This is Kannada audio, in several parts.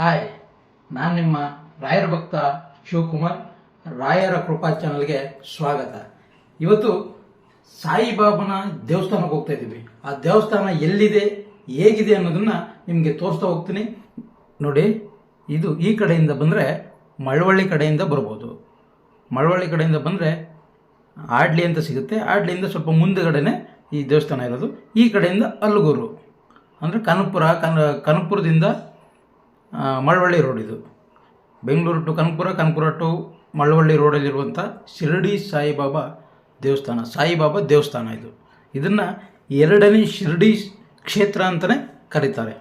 ಹಾಯ್ ನಾನು ನಿಮ್ಮ ರಾಯರ ಭಕ್ತ ಶಿವಕುಮಾರ್ ರಾಯರ ಕೃಪಾ ಚಾನಲ್ಗೆ ಸ್ವಾಗತ. ಇವತ್ತು ಸಾಯಿಬಾಬನ ದೇವಸ್ಥಾನಕ್ಕೆ ಹೋಗ್ತಾ ಇದ್ದೀವಿ. ಆ ದೇವಸ್ಥಾನ ಎಲ್ಲಿದೆ ಹೇಗಿದೆ ಅನ್ನೋದನ್ನ ನಿಮಗೆ ತೋರಿಸ್ತಾ ಹೋಗ್ತೀನಿ. ನೋಡಿ ಇದು ಈ ಕಡೆಯಿಂದ ಬಂದರೆ ಮಳವಳ್ಳಿ ಕಡೆಯಿಂದ ಬರ್ಬೋದು. ಮಳವಳ್ಳಿ ಕಡೆಯಿಂದ ಬಂದರೆ ಆಡ್ಲಿ ಅಂತ ಸಿಗುತ್ತೆ. ಆಡ್ಲಿಯಿಂದ ಸ್ವಲ್ಪ ಮುಂದೆಗಡೆನೆ ಈ ದೇವಸ್ಥಾನ ಇರೋದು. ಈ ಕಡೆಯಿಂದ ಅಲ್ಲಗೂರು ಅಂದರೆ ಕನಪುರ ಕನ ಕನಕಪುರದಿಂದ ಆ, ಮಳವಳ್ಳಿ ರೋಡ್ ಇದು. ಬೆಂಗಳೂರು ಟು ಕನಕಪುರ ಕನಕಪುರ ಟು ಮಳವಳ್ಳಿ ರೋಡಲ್ಲಿರುವಂಥ ಶಿರಡಿ ಸಾಯಿಬಾಬಾ ದೇವಸ್ಥಾನ ಸಾಯಿಬಾಬಾ ದೇವಸ್ಥಾನ ಇದು. ಇದನ್ನು ಎರಡನೇ ಶಿರಡಿ ಕ್ಷೇತ್ರ ಅಂತಲೇ ಕರೀತಾರೆ.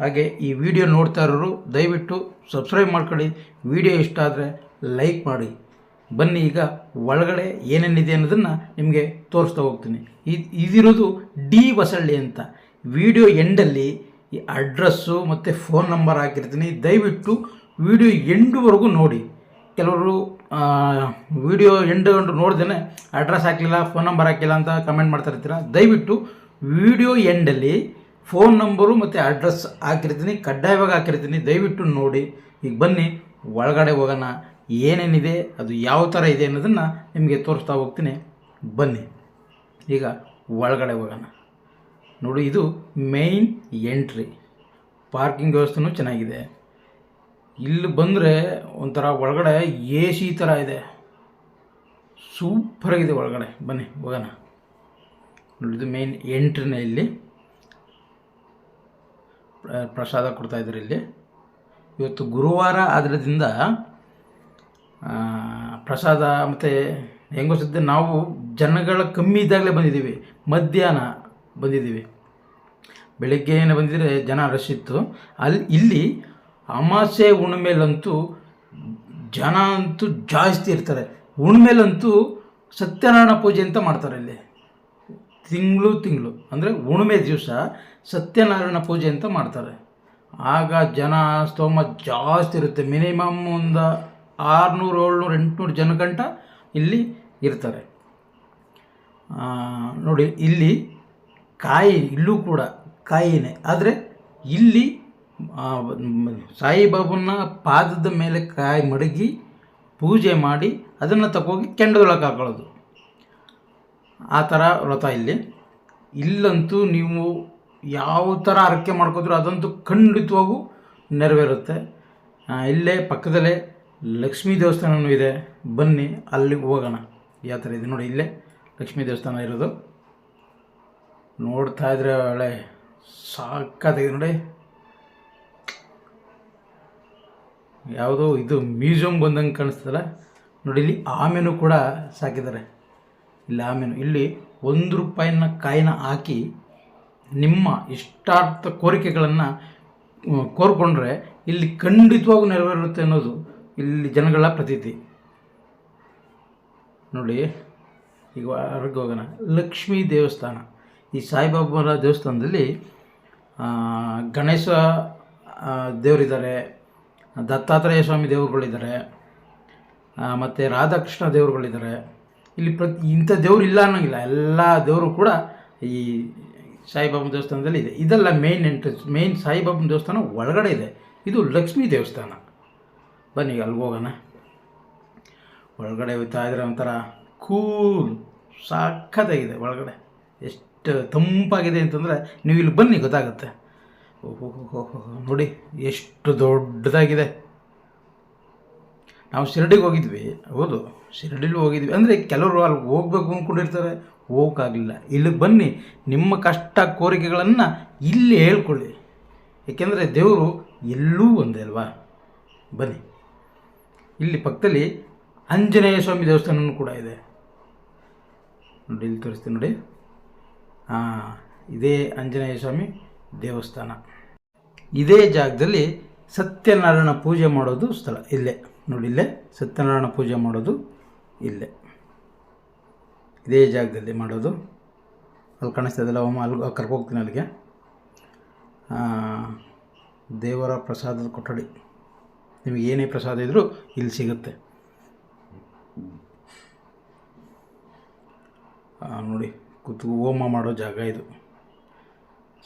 ಹಾಗೆ ಈ ವಿಡಿಯೋ ನೋಡ್ತಾ ಇರೋರು ದಯವಿಟ್ಟು ಸಬ್ಸ್ಕ್ರೈಬ್ ಮಾಡ್ಕೊಳ್ಳಿ. ವಿಡಿಯೋ ಇಷ್ಟ ಆದರೆ ಲೈಕ್ ಮಾಡಿ. ಬನ್ನಿ ಈಗ ಒಳಗಡೆ ಏನೇನಿದೆ ಅನ್ನೋದನ್ನು ನಿಮಗೆ ತೋರಿಸ್ತಾ ಹೋಗ್ತೀನಿ. ಇದು ಇದಿರೋದು ಡಿ ವಸಳ್ಳಿ ಅಂತ. ವಿಡಿಯೋ ಎಂಡಲ್ಲಿ ಈ ಅಡ್ರೆಸ್ಸು ಮತ್ತು ಫೋನ್ ನಂಬರ್ ಹಾಕಿರ್ತೀನಿ. ದಯವಿಟ್ಟು ವಿಡಿಯೋ ಎಂಡ್ವರೆಗೂ ನೋಡಿ. ಕೆಲವರು ವಿಡಿಯೋ ಎಂಡ್ ಗಂಟು ನೋಡ್ದೇನೆ ಅಡ್ರೆಸ್ ಹಾಕಲಿಲ್ಲ, ಫೋನ್ ನಂಬರ್ ಹಾಕಿಲ್ಲ ಅಂತ ಕಮೆಂಟ್ ಮಾಡ್ತಾ ಇರ್ತೀರ? ದಯವಿಟ್ಟು ವಿಡಿಯೋ ಎಂಡಲ್ಲಿ ಫೋನ್ ನಂಬರು ಮತ್ತು ಅಡ್ರೆಸ್ ಹಾಕಿರ್ತೀನಿ, ಕಡ್ಡಾಯವಾಗಿ ಹಾಕಿರ್ತೀನಿ. ದಯವಿಟ್ಟು ನೋಡಿ. ಈಗ ಬನ್ನಿ, ಒಳಗಡೆ ಹೋಗೋಣ. ಏನೇನಿದೆ, ಅದು ಯಾವ ಥರ ಇದೆ ಅನ್ನೋದನ್ನು ನಿಮಗೆ ತೋರಿಸ್ತಾ ಹೋಗ್ತೀನಿ. ಬನ್ನಿ. ಈಗ ಒಳಗಡೆ ಹೋಗೋಣ. ನೋಡಿ, ಇದು ಮೇನ್ ಎಂಟ್ರಿ ಪಾರ್ಕಿಂಗ್ ವ್ಯವಸ್ಥೆನೂ ಚೆನ್ನಾಗಿದೆ. ಇಲ್ಲಿ ಬಂದರೆ ಒಂಥರ ಒಳಗಡೆ ಎ ಸಿ ಥರ ಇದೆ. ಸೂಪರಾಗಿದೆ ಒಳಗಡೆ. ಬನ್ನಿ, ಹೋಗೋಣ. ನೋಡಿ, ಇದು ಮೇಯ್ನ್ ಎಂಟ್ರಿನ ಇಲ್ಲಿ. ಪ್ರ- ಪ್ರಸಾದ ಕೊಡ್ತಾ ಇದ್ದಾರೆ ಇಲ್ಲಿ. ಇವತ್ತು ಗುರುವಾರ ಆದ್ರದಿಂದ ಪ್ರಸಾದ ಮತ್ತು ಹೆಂಗೋ ಸದ್ಯ ನಾವು ಜನಗಳ ಕಮ್ಮಿ ಇದ್ದಾಗಲೇ ಬಂದಿದ್ದೀವಿ. ಮಧ್ಯಾಹ್ನ. ಬಂದಿದ್ದೀವಿ. ಬೆಳಗ್ಗೆ ಏನು ಬಂದಿದ್ರೆ ಜನ ರಶ್ ಇತ್ತು. ಅಲ್ಲಿ ಇಲ್ಲಿ ಅಮಾಸೆ ಹುಣ್ಣಿಮೆಲಂತೂ ಜನ ಅಂತೂ ಜಾಸ್ತಿ ಇರ್ತಾರೆ. ಹುಣ್ಣಿಮೆಲಂತೂ ಸತ್ಯನಾರಾಯಣ ಪೂಜೆ ಅಂತ ಮಾಡ್ತಾರೆ ಇಲ್ಲಿ. ತಿಂಗಳು ತಿಂಗಳು. ಅಂದರೆ ಹುಣ್ಣಿಮೆ ದಿವಸ ಸತ್ಯನಾರಾಯಣ ಪೂಜೆ ಅಂತ ಮಾಡ್ತಾರೆ. ಆಗ ಜನ ಸ್ತೋಮ ಜಾಸ್ತಿ ಇರುತ್ತೆ. ಮಿನಿಮಮ್ ಒಂದು ಆರುನೂರು, ಏಳ್ನೂರು, ಎಂಟುನೂರು ಜನ ಗಂಟ ಇಲ್ಲಿ ಇರ್ತಾರೆ. ನೋಡಿ, ಇಲ್ಲಿ ಕಾಯಿ ಇಲ್ಲೂ ಕೂಡ ಕಾಯಿನೇ. ಆದರೆ ಇಲ್ಲಿ ಸಾಯಿಬಾಬನ ಪಾದದ ಮೇಲೆ ಕಾಯಿ ಮಡಗಿ ಪೂಜೆ ಮಾಡಿ ಅದನ್ನು ತಗೋಗಿ ಕೆಂಡದೊಳಗೆ ಹಾಕೊಳ್ಳೋದು. ಆ ಥರ ವ್ರತ ಇಲ್ಲಿ. ಇಲ್ಲಂತೂ ನೀವು ಯಾವ ಥರ ಹರಕೆ ಮಾಡ್ಕೋದ್ರು ಅದಂತೂ ಖಂಡಿತವಾಗೂ ನೆರವೇರುತ್ತೆ. ಇಲ್ಲೇ ಪಕ್ಕದಲ್ಲೇ ಲಕ್ಷ್ಮೀ ದೇವಸ್ಥಾನವೂ ಇದೆ. ಬನ್ನಿ, ಅಲ್ಲಿಗೆ ಹೋಗೋಣ. ಯಾವ ಥರ ಇದೆ ನೋಡಿ, ಇಲ್ಲೇ ಲಕ್ಷ್ಮೀ ದೇವಸ್ಥಾನ ಇರೋದು. ನೋಡ್ತಾ ಇದ್ರೆ ಒಳ್ಳೆ ಸಾಕಾಗಿದೆ ನೋಡಿ. ಯಾವುದೋ ಇದು ಮ್ಯೂಸಿಯಂ ಬಂದಂಗೆ ಕಾಣಿಸ್ತದಲ್ಲ? ನೋಡಿ, ಇಲ್ಲಿ ಆಮೆನೂ ಕೂಡ ಸಾಕಿದ್ದಾರೆ. ಇಲ್ಲಿ ಆಮೆನು. ಇಲ್ಲಿ ಒಂದು ರೂಪಾಯಿನ ಕಾಯಿನ ಹಾಕಿ ನಿಮ್ಮ ಇಷ್ಟಾರ್ಥ ಕೋರಿಕೆಗಳನ್ನು ಕೋರ್ಕೊಂಡ್ರೆ ಇಲ್ಲಿ ಖಂಡಿತವಾಗೂ ನೆರವೇರುತ್ತೆ ಅನ್ನೋದು ಇಲ್ಲಿ ಜನಗಳ ಪ್ರತೀತಿ. ನೋಡಿ, ಈಗ ಹೊರಗೆ ಹೋಗೋಣ. ಲಕ್ಷ್ಮೀ ದೇವಸ್ಥಾನ. ಈ ಸಾಯಿಬಾಬಾರ ದೇವಸ್ಥಾನದಲ್ಲಿ ಗಣೇಶ ದೇವರಿದ್ದಾರೆ, ದತ್ತಾತ್ರೇಯ ಸ್ವಾಮಿ ದೇವರುಗಳಿದ್ದಾರೆ ಮತ್ತು ರಾಧಾಕೃಷ್ಣ ದೇವರುಗಳಿದ್ದಾರೆ. ಇಲ್ಲಿ ಪ್ರತಿ, ಇಂಥ ದೇವರು ಇಲ್ಲ ಅನ್ನೋಂಗಿಲ್ಲ, ಎಲ್ಲ ದೇವರು ಕೂಡ ಈ ಸಾಯಿಬಾಬನ ದೇವಸ್ಥಾನದಲ್ಲಿ ಇದೆ. ಇದೆಲ್ಲ ಮೇಯ್ನ್ ಎಂಟ್ರೆನ್ಸ್ ಮೇಯ್ನ್ ಸಾಯಿಬಾಬನ ದೇವಸ್ಥಾನ ಒಳಗಡೆ ಇದೆ. ಇದು ಲಕ್ಷ್ಮೀ ದೇವಸ್ಥಾನ. ಬನ್ನಿ ಅಲ್ಲಿ ಹೋಗೋಣ. ಒಳಗಡೆ ಹೋಗ್ತಾ ಇದ್ರೆ ಒಂಥರ ಕೂಲ್ ಸಾಕತ್ತಾಗಿದೆ ಒಳಗಡೆ. ಎಷ್ಟು ತಂಪಾಗಿದೆ ಅಂತಂದರೆ ನೀವು ಇಲ್ಲಿ ಬನ್ನಿ, ಗೊತ್ತಾಗುತ್ತೆ. ಓಹೋ ನೋಡಿ, ಎಷ್ಟು ದೊಡ್ಡದಾಗಿದೆ. ನಾವು ಶಿರಡಿಗೆ ಹೋಗಿದ್ವಿ, ಹೌದು, ಶಿರಡಿಲಿ ಹೋಗಿದ್ವಿ. ಅಂದರೆ ಕೆಲವರು ಅಲ್ಲಿ ಹೋಗ್ಬೇಕು ಅಂದ್ಕೊಂಡಿರ್ತಾರೆ ಹೋಗೋಕ್ಕಾಗಲಿಲ್ಲ ಇಲ್ಲಿಗೆ ಬನ್ನಿ, ನಿಮ್ಮ ಕಷ್ಟ ಕೋರಿಕೆಗಳನ್ನು ಇಲ್ಲಿ ಹೇಳ್ಕೊಳ್ಳಿ. ಏಕೆಂದರೆ ದೇವರು ಎಲ್ಲೂ ಒಂದೇ ಅಲ್ವಾ? ಬನ್ನಿ. ಇಲ್ಲಿ ಪಕ್ಕದಲ್ಲಿ ಆಂಜನೇಯ ಸ್ವಾಮಿ ದೇವಸ್ಥಾನವೂ ಕೂಡ ಇದೆ. ನೋಡಿ, ಇಲ್ಲಿ ತೋರಿಸ್ತೀನಿ ನೋಡಿ. ಇದೇ ಆಂಜನೇಯ ಸ್ವಾಮಿ ದೇವಸ್ಥಾನ. ಇದೇ ಜಾಗದಲ್ಲಿ ಸತ್ಯನಾರಾಯಣ ಪೂಜೆ ಮಾಡೋದು ಸ್ಥಳ, ಇಲ್ಲೇ. ನೋಡಿ, ಇಲ್ಲೇ ಸತ್ಯನಾರಾಯಣ ಪೂಜೆ ಮಾಡೋದು ಇಲ್ಲೇ. ಇದೇ ಜಾಗದಲ್ಲಿ ಮಾಡೋದು. ಅಲ್ಲಿ ಕಾಣಿಸ್ತಾ ಇದೆಲ್ಲ ಹೋಮ, ಅಲ್ಲಿ ಕರ್ಕೋಗ್ತೀನಿ ಅಲ್ಲಿಗೆ. ದೇವರ ಪ್ರಸಾದದ ಕೊಠಡಿ. ನಿಮಗೆ ಏನೇ ಪ್ರಸಾದ ಇದ್ದರೂ ಇಲ್ಲಿ ಸಿಗುತ್ತೆ. ನೋಡಿ. ಕೂತು ಹೋಮ ಮಾಡೋ ಜಾಗ ಇದು.